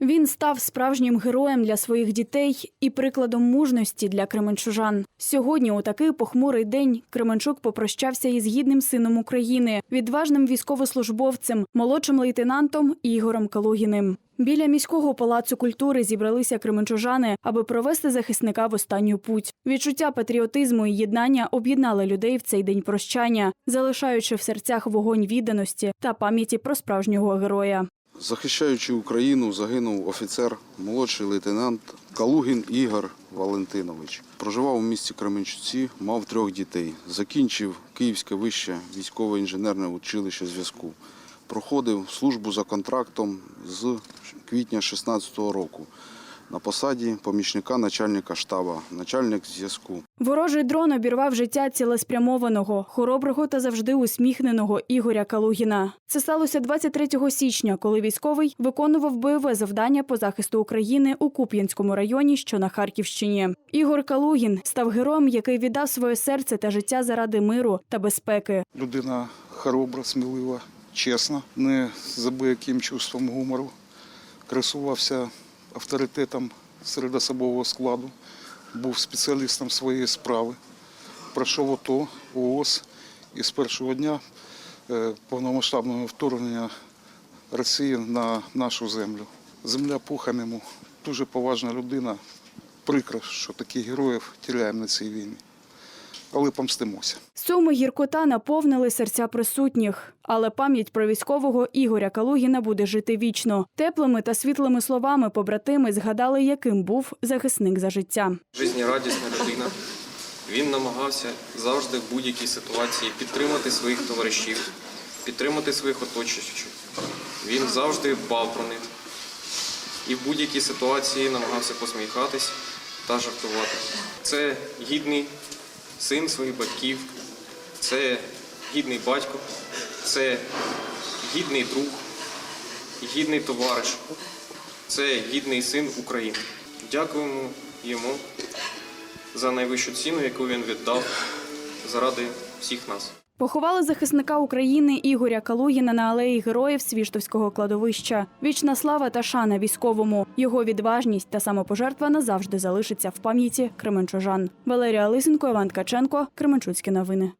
Він став справжнім героєм для своїх дітей і прикладом мужності для кременчужан. Сьогодні, у такий похмурий день, Кременчук попрощався із гідним сином України, відважним військовослужбовцем, молодшим лейтенантом Ігорем Калугіним. Біля міського палацу культури зібралися кременчужани, аби провести захисника в останню путь. Відчуття патріотизму і єднання об'єднали людей в цей день прощання, залишаючи в серцях вогонь відданості та пам'яті про справжнього героя. Захищаючи Україну, загинув офіцер, молодший лейтенант Калугін Ігор Валентинович. Проживав у місті Кременчуці, мав трьох дітей. Закінчив Київське вище військово-інженерне училище зв'язку. Проходив службу за контрактом з квітня 2016 року на посаді помічника начальника штабу, начальник зв'язку. Ворожий дрон обірвав життя цілеспрямованого, хороброго та завжди усміхненого Ігоря Калугіна. Це сталося 23 січня, коли військовий виконував бойове завдання по захисту України у Куп'янському районі, що на Харківщині. Ігор Калугін став героєм, який віддав своє серце та життя заради миру та безпеки. Людина хоробра, смілива, чесна, не з забияким чувством гумору. Красувався авторитетом серед особового складу, був спеціалістом своєї справи. Пройшов ОТО, ООС і з першого дня е, повномасштабного вторгнення Росії на нашу землю. Земля пухом йому. Дуже поважна людина. Прикро, що таких героїв тіряємо на цій війні. Але помстимося. Суми гіркота наповнили серця присутніх, але пам'ять про військового Ігоря Калугіна буде жити вічно. Теплими та світлими словами побратими згадали, яким був захисник за життя. жизнерадісна людина. Він намагався завжди в будь-якій ситуації підтримати своїх товаришів, підтримати своїх оточуючих. Він завжди дбав про них. І в будь-якій ситуації намагався посміхатись та жартувати. Це гідний син своїх батьків, це гідний батько, це гідний друг, гідний товариш, це гідний син України. Дякуємо йому за найвищу ціну, яку він віддав заради всіх нас. Поховали захисника України Ігоря Калугіна на алеї героїв Свіштовського кладовища. Вічна слава та шана військовому. Його відважність та самопожертва назавжди залишиться в пам'яті кременчужан. Валерія Лисенко, Іван Ткаченко, Кременчуцькі новини.